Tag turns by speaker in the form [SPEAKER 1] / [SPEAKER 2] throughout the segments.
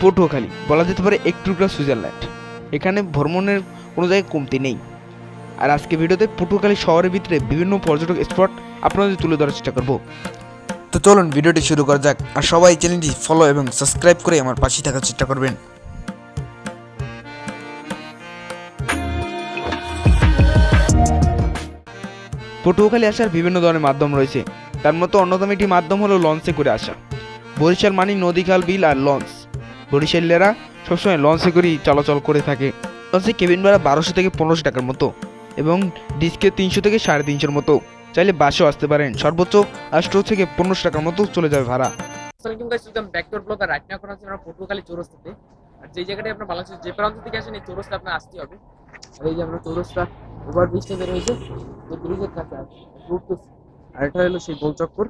[SPEAKER 1] পটুয়াখালী বলা যেতে পারে এক টুকরা সুইজারল্যান্ড। এখানে ভ্রমণের কোনো জায়গায় কমতি নেই। আর আজকে ভিডিওতে পটুয়াখালী শহরের ভিতরে বিভিন্ন পর্যটক স্পট আপনাদের তুলে ধরার চেষ্টা করব। তো চলুন ভিডিওটি শুরু করা যাক আর সবাই চ্যানেলটি ফলো এবং সাবস্ক্রাইব করে আমার পাশে থাকার চেষ্টা করবেন। পটুয়াখালী আসার বিভিন্ন ধরনের মাধ্যম রয়েছে। তার মতো অন্যতম একটি মাধ্যম হলো লঞ্চে করে আসা। বরিশাল মানি নদীখাল বিল আর লঞ্চ। বরিশালীরা সবসময় লঞ্চে করেই চলাচল করে থাকে। লঞ্চে কেবিন ভাড়া বারোশো থেকে পনেরোশো টাকার মতো এবং ডিস্কে তিনশো থেকে সাড়ে তিনশোর মতো। চাইলে বাসেও আসতে পারেন। সর্বোচ্চ আটশো থেকে পনেরোশো টাকার মতো চলে যাবে ভাড়া।
[SPEAKER 2] পটুয়াখালী চৌরাস্তাতে। আর যে জায়গাটায় আপনার বাংলাদেশের যে প্রান্ত থেকে আসেন, এই চৌরাস্তা আপনার আসতে হবে। এই যে আমরা চৌরাস্তা ওভার ব্রিজটা বের হয়েছে, যে ব্রিজের কাছে আর এটা হলো সেই গোল চক্কর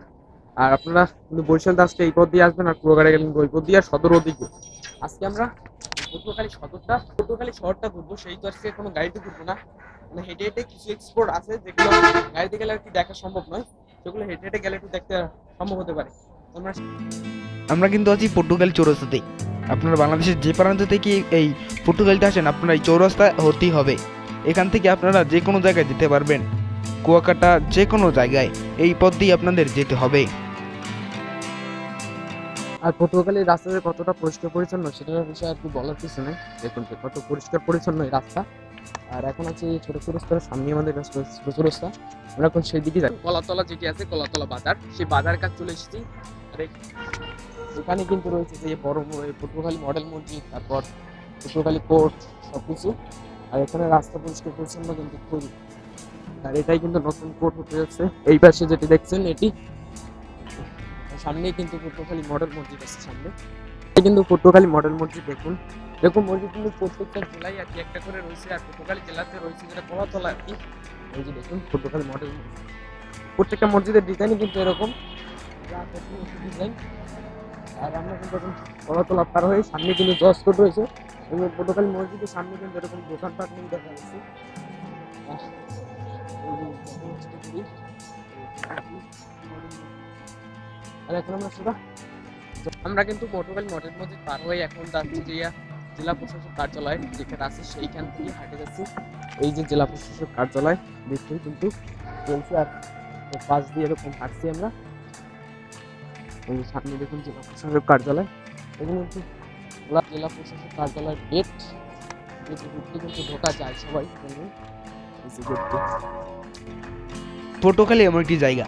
[SPEAKER 2] আর আপনারা কিন্তু বরিশাল দাসকে এই পথ দিয়ে আসবেন আর কুয়াকাটা গেলেন ওই পথ দিয়ে সদর ওদিকে। আজকে আমরা পটুয়াখালী সদরটা পটুয়াখালী শহরটা ঘুরবো, সেই তো আজকে কোনো গাড়িতে ঘুরবো না। মানে হেঁটে হেঁটে কিছু এক্সপোর্ট আছে, যেগুলো গাড়িতে গেলে আর কি দেখা সম্ভব নয়। সেগুলো হেঁটে হেঁটে গেলে একটু দেখতে সম্ভব হতে পারে। আমরা
[SPEAKER 1] আমরা কিন্তু আছি পর্তুগাল চৌরাস্তাতেই। আপনারা বাংলাদেশের যে প্রান্ত থেকে এই পর্তুগালটা আসেন, আপনারা এই চৌরাস্তা হতেই হবে। এখান থেকে আপনারা যে কোনো জায়গায় যেতে পারবেন। কুয়াকাটা যে কোনো জায়গায় এই পথ দিয়ে আপনাদের যেতে হবে।
[SPEAKER 2] আর পটুয়াখালীর রাস্তাতে কতটা পরিষ্কার পরিচ্ছন্ন সেটার বিষয়ে আর কি বলার কিছু নেই। দেখুন যে কত পরিষ্কার পরিচ্ছন্ন এই রাস্তা। আর এখন আছে এই ছোট ছোট রাস্তার সামনে আমাদের রাস্তা ছোট রাস্তা আমরা এখন সেই দিকে যাই কলাতলা যেটি আছে, কলাতলা বাজার, সেই বাজার কাজ চলে এসেছি। আর এখানে কিন্তু রয়েছে যে বড় পটুয়াখালী মডেল মসজিদ, তারপর পটুয়াখালী কোর্ট সব কিছু আর এখানে রাস্তা পরিষ্কার পরিচ্ছন্ন কিন্তু খুবই। আর এটাই কিন্তু নতুন কোর্ট হতে যাচ্ছে। এই পাশে যেটি দেখছেন, এটি সামনেই কিন্তু পটুয়াখালী মডেল মসজিদ আছে সামনে। কিন্তু পটুয়াখালী মডেল মসজিদ দেখুন। দেখুন মসজিদ কিন্তু প্রত্যেকটা জেলায় আর কি একটা করে রয়েছে আর পটুয়াখালী জেলাতে রয়েছে যেটা কলাতলা আর কি। যে দেখুন পটুয়াখালী মডেল মসজিদ। প্রত্যেকটা মসজিদের ডিজাইনই কিন্তু এরকম। ডিজাইন আর আমরা কিন্তু এখন কলাতলা পার হয়ে সামনে কিন্তু দশ কোট রয়েছে। এবং পটুয়াখালী মসজিদের সামনে কিন্তু এরকম দোকানপাট নিয়ে দেখা যাচ্ছে। আহ, এই আমরা কিন্তু পটুয়াখালী মডেল মধ্যে পার হয়ে এখন যাচ্ছি যে জেলা প্রশাসক কার্যালয়, যেখানে আছে সেইখান থেকে হাঁটে যাচ্ছি। এই যে জেলা প্রশাসক কার্যালয় দেখুন কিন্তু চলছে আর পাশ দিয়ে এরকম হাঁটছি আমরা। সামনে দেখুন জেলা প্রশাসক কার্যালয়। এখানে কিন্তু জেলা প্রশাসক কার্যালয়ের গেট। গেটে ঢুকতে কিন্তু ঢোকা যায় সবাই। গেটটি।
[SPEAKER 1] পটুয়াখালী এমন একটি জায়গা।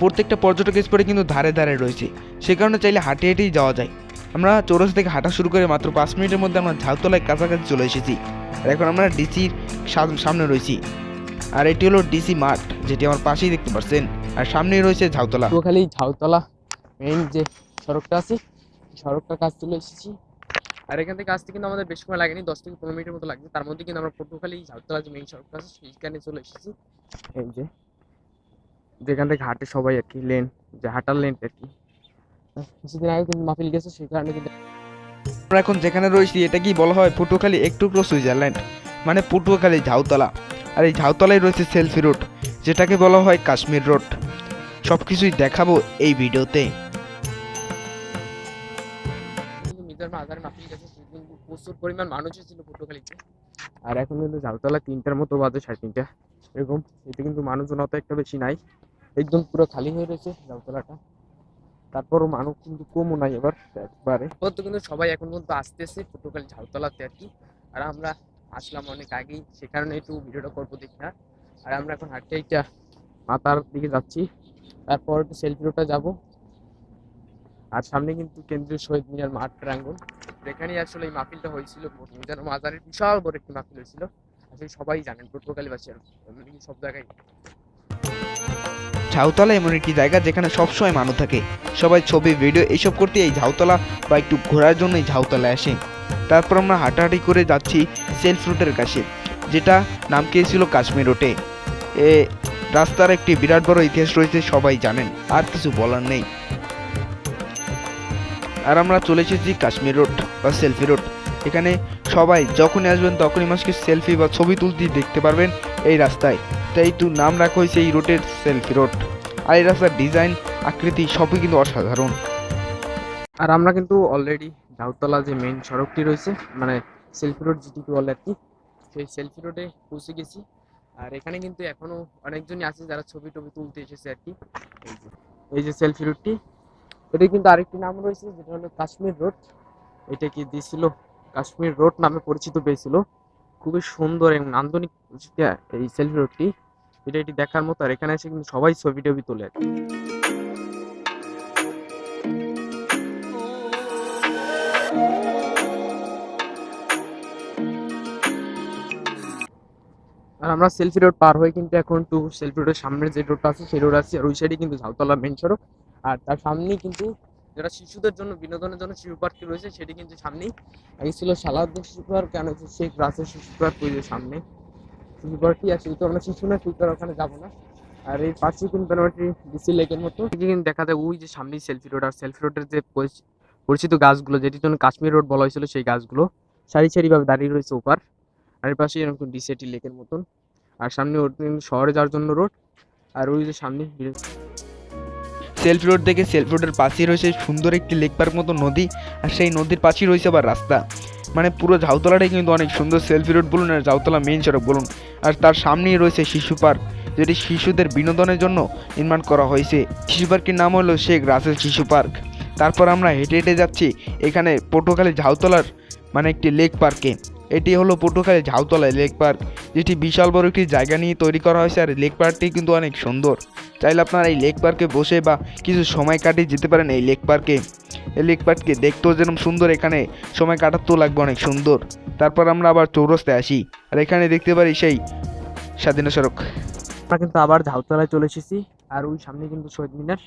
[SPEAKER 1] প্রত্যেকটা পর্যটক স্পটে কিন্তু ধারে ধারে রয়েছে। সে কারণে চাইলে হাঁটে হেঁটেই যাওয়া যায়। আমরা চৌরাস্তা থেকে হাঁটা শুরু করে মাত্র পাঁচ মিনিটের মধ্যে আমরা ঝাউতলায় কাছাকাছি চলে এসেছি। আর এখন আমরা ডিসির সামনে রয়েছি। আর এটি হলো ডিসি মাঠ যেটি আমার পাশেই দেখতে পাচ্ছেন। আর সামনেই রয়েছে ঝাউতলা
[SPEAKER 2] পটুয়াখালী ঝাউতলা মেইন যে সড়কটা আছে সড়কটা কাজ চলে এসেছি। আর এখান থেকে আসতে কিন্তু আমাদের বেশি সময় লাগেনি, দশ থেকে পনেরো মিনিটের মতো লাগবে তার মধ্যে কিন্তু আমরা পটুয়াখালী ঝাউতলা যে মেইন সড়কটা আছে, সেইখানে চলে এসেছি। এই যে যেখান থেকে হাঁটে সবাই আর কি লেন যে হাঁটার লেন আর কি। কিছুদিন আগে কিন্তু মাহফিল গেছে সেই কারণে কিন্তু
[SPEAKER 1] আমরা এখন যেখানে রয়েছি এটা কি বলা হয় পটুয়াখালী একটু সুইজারল্যান্ড মানে পটুয়াখালী ঝাউতলা। আর এই ঝাউতলায় রয়েছে সেলফি রোড যেটাকে বলা হয় কাশ্মীর রোড সব কিছুই দেখাবো এই ভিডিওতে।
[SPEAKER 2] প্রচুর পরিমাণ মানুষও ছিল পটুয়াখালীতে আর এখন কিন্তু ঝাউতলা তিনটার মতো বাজে সাড়ে তিনটা। এরকম এতে কিন্তু মানুষজন অত একটা বেশি নাই। একদম পুরো খালি হয়ে রয়েছে ঝাউতলাটা তারপরও মানুষ কিন্তু কমও নাই এবার, একবারে। তো কিন্তু সবাই এখন পর্যন্ত আসতেছে, পটুয়াখালী ঝালতলাতে আর কি। আর আমরা আসলাম অনেক আগেই, সে কারণে একটু ভিডিওটা করব দেখি না। আর আমরা এখন হাঁটতে হাঁটতে মাতার দিকে যাচ্ছি। তারপর একটু সেলফি রোডটা যাব। আর সামনে কিন্তু কেন্দ্রীয় শহীদ মিনার মাঠ প্রাঙ্গণ। যেখানেই আসলে এই মাহফিলটা হয়েছিল যেন মাজারের বিশাল বড় একটি মাহফিল হয়েছিল। আসলে সবাই জানেন, পটুয়াখালীবাসী আর এমনি সব জায়গায়।
[SPEAKER 1] ঝাউতলা এমন একটি জায়গা যেখানে সবসময় মানুষ থাকে। সবাই ছবি, ভিডিও এইসব করতে এই ঝাউতলা বা একটু ঘোরার জন্য এই ঝাউতলায় আসে। তারপর আমরা হাঁটাহাঁটি করে যাচ্ছি সেলফ রুটের কাছে, যেটা নাম খেয়েছিল কাশ্মীর রোটে এ রাস্তার একটি বিরাট বড় ইতিহাস রয়েছে, সবাই জানেন, আর কিছু বলার নেই। আর আমরা চলে এসেছি কাশ্মীর রোড বা সেলফি রোড। এখানে সবাই যখনই আসবেন তখনই মানুষকে সেলফি বা ছবি তুলতে দেখতে পারবেন এই রাস্তায়। তাই একটু নাম রাখা হয়েছে এই রোডের সেলফি রোড আর এই রাস্তার ডিজাইন আকৃতি সবই কিন্তু অসাধারণ।
[SPEAKER 2] আর আমরা কিন্তু অলরেডি ঝাউতলা যে মেইন সড়কটি রয়েছে মানে সেলফি রোড যেটিকে বলে আর কি, সেই সেলফি রোডে পৌঁছে গেছি। আর এখানে কিন্তু এখনও অনেকজনই আছে যারা ছবি টবি তুলতে এসেছে আর কি। এই যে এই যে সেলফি রোডটি এটা কিন্তু আরেকটি নাম রয়েছে, যেটা হলো কাশ্মীর রোড এটা কি দিয়েছিল কাশ্মীর রোড নামে পরিচিত পেয়েছিল। খুবই সুন্দর এবং নান্দনিক এই সেলফি রোডটি এটা এটি দেখার মতো, আর এখানে এসে কিন্তু সবাই ছবি টবি তোলে। আর আমরা সেলফি রোড পার হয়ে কিন্তু এখন টু সেলফি রোডের সামনের যে রোডটা আছে, সেই রোড আছে, আর ওই সাইডে কিন্তু ঝাউতলা মেন সড়ক, আর তার সামনেই কিন্তু যেটা শিশুদের জন্য, বিনোদনের জন্য শিশু পার্কটি রয়েছে, সেটি কিন্তু সামনেই আগে ছিল সালাউদ্দিন শিশু পার্ক, কেন শেখ রাসেল শিশু পার্ক যে সামনে। শিশু পার্কটি আছে তো আমরা শিশু না শিশু ওখানে যাব না। আর এই পাশে কিন্তু মোটামুটি ডিসি লেকের মতো। কিন্তু দেখা যায়, ওই যে সামনেই সেলফি রোড আর সেলফি রোডের যে পরিচ- পরিচিত গাছগুলো, যেটির জন্য কাশ্মীর রোড বলা হয়েছিল, সেই গাছগুলো সারি সারিভাবে দাঁড়িয়ে রয়েছে ওপার। আর এর পাশে এরকম ডিসিটি লেকের মতন। আর সামনে শহরে যাওয়ার জন্য রোড আর ওই যে সামনে
[SPEAKER 1] সেলফি রোড থেকে সেলফ রোডের পাশেই রয়েছে সুন্দর একটি লেক পার্ক মতো নদী, আর সেই নদীর পাশেই রয়েছে আবার রাস্তা। মানে পুরো ঝাউতলাটাই কিন্তু অনেক সুন্দর সেলফি রোড বলুন আর ঝাউতলা মেন সড়ক বলুন। আর তার সামনেই রয়েছে শিশু পার্ক যেটি শিশুদের বিনোদনের জন্য নির্মাণ করা হয়েছে। শিশু পার্কের নাম হলো শেখ রাসেল শিশু পার্ক তারপর আমরা হেঁটে হেঁটে যাচ্ছি এখানে পটুয়াখালী ঝাউতলার মানে একটি লেক পার্কে এটি হলো পটুয়াখালী ঝাউতলা লেক পার্ক, যেটি বিশাল বড় একটি জায়গা নিয়ে তৈরি করা হয়েছে আর লেক পার্কটি কিন্তু অনেক সুন্দর। চাইলে আপনারা এই লেক পার্কে বসে বা কিছু সময় কাটিয়ে যেতে পারেন এই লেক পার্কে। এই লেক পার্ককে দেখতেও যেরকম সুন্দর, এখানে সময় কাটাতেও লাগবে অনেক সুন্দর। তারপর আমরা আবার চৌরস্তায় আসি, আর এখানে দেখতে পারি সেই স্বাধীনতা সড়ক।
[SPEAKER 2] আমরা কিন্তু আবার ঝাউতলায় চলে এসেছি, আর ওই সামনে কিন্তু শহীদ মিনার।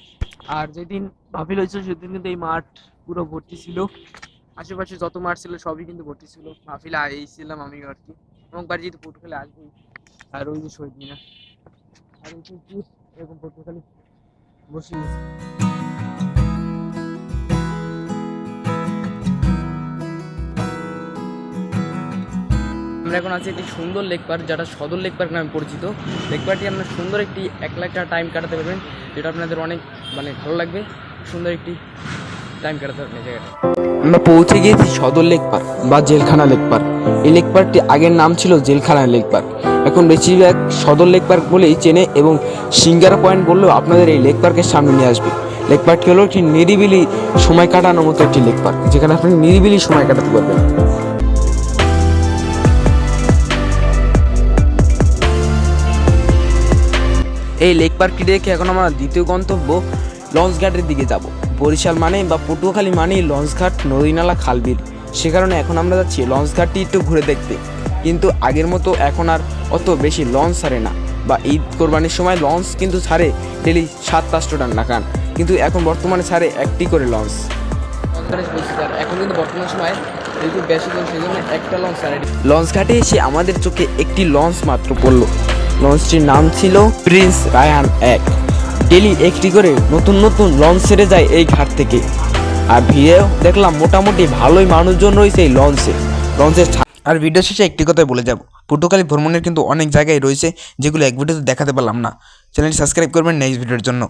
[SPEAKER 2] আর যেদিন মাহফিল হয়েছিল সেদিন কিন্তু এই মাঠ পুরো ভর্তি ছিল। আশেপাশে যত মাঠ ছিল সবই কিন্তু ভর্তি ছিল। মাহফিলে এসেছিলাম আমি আর কি। এবং বাড়ি যেহেতু পটুখালি আসবেই আর ওই যে শহীদ মিনার। আর এই কিন্তু এরকম বসে গেছে। আমরা এখন আছি একটি সুন্দর লেক পার্ক, যেটা সদর লেক পার্ক নামে পরিচিত। লেক পার্কটি আপনার সুন্দর একটি এক লাখ টাকা টাইম কাটাতে পারবেন। যেটা আপনাদের অনেক মানে ভালো লাগবে। সুন্দর একটি টাইম কাটাতে পারবেন জায়গাটা।
[SPEAKER 3] আমরা পৌঁছে গিয়েছি সদর লেক পার্ক বা জেলখানা লেক পার্ক। এই লেক পার্কটি আগের নাম ছিল জেলখানা লেক পার্ক। এখন বেশিরভাগ সদর লেক পার্ক বলেই চেনে এবং সিঙ্গারা পয়েন্ট বললেও আপনাদের এই লেক পার্কের সামনে নিয়ে আসবে। লেক পার্কটি হলো একটি নিরিবিলি সময় কাটানোর মতো একটি লেক পার্ক, যেখানে আপনি নিরিবিলি সময় কাটাতে পারবেন। এই লেক পার্কটি দেখে এখন আমরা দ্বিতীয় গন্তব্য লঞ্চ ঘাটের দিকে যাব। বরিশাল মানে বা পটুয়াখালী মানেই লঞ্চ ঘাট নদীনালা খালবিল। সে কারণে এখন আমরা যাচ্ছি লঞ্চ ঘাটটি একটু ঘুরে দেখতে। কিন্তু আগের মতো এখন আর অত বেশি লঞ্চ ছাড়ে না। বা ঈদ কোরবানির সময় লঞ্চ কিন্তু ছাড়ে ডেলি সাত পাঁচশো টান নাকান কিন্তু এখন বর্তমানে ছাড়ে একটি করে লঞ্চ।
[SPEAKER 2] এখন কিন্তু বর্তমান সময় যেহেতু বেশি জন সেই জন্য একটা লঞ্চ স্যার
[SPEAKER 3] লঞ্চ ঘাটে এসে আমাদের চোখে একটি লঞ্চ মাত্র পড়ল। লঞ্চটির নাম ছিল প্রিন্স রায়ান এক। ডেলি একটি করে নতুন নতুন লঞ্চ ছেড়ে যায় এই ঘাট থেকে। আর ভিড়েও দেখলাম মোটামুটি ভালোই মানুষজন রয়েছে এই লঞ্চে লঞ্চের
[SPEAKER 1] আর ভিডিও শেষে একটি কথাই বলে যাব। পটুয়াখালী ভ্রমণের কিন্তু অনেক জায়গায় রয়েছে যেগুলো এক ভিডিওতে দেখাতে পারলাম না। চ্যানেলটি সাবস্ক্রাইব করবেন নেক্সট ভিডিওর জন্য।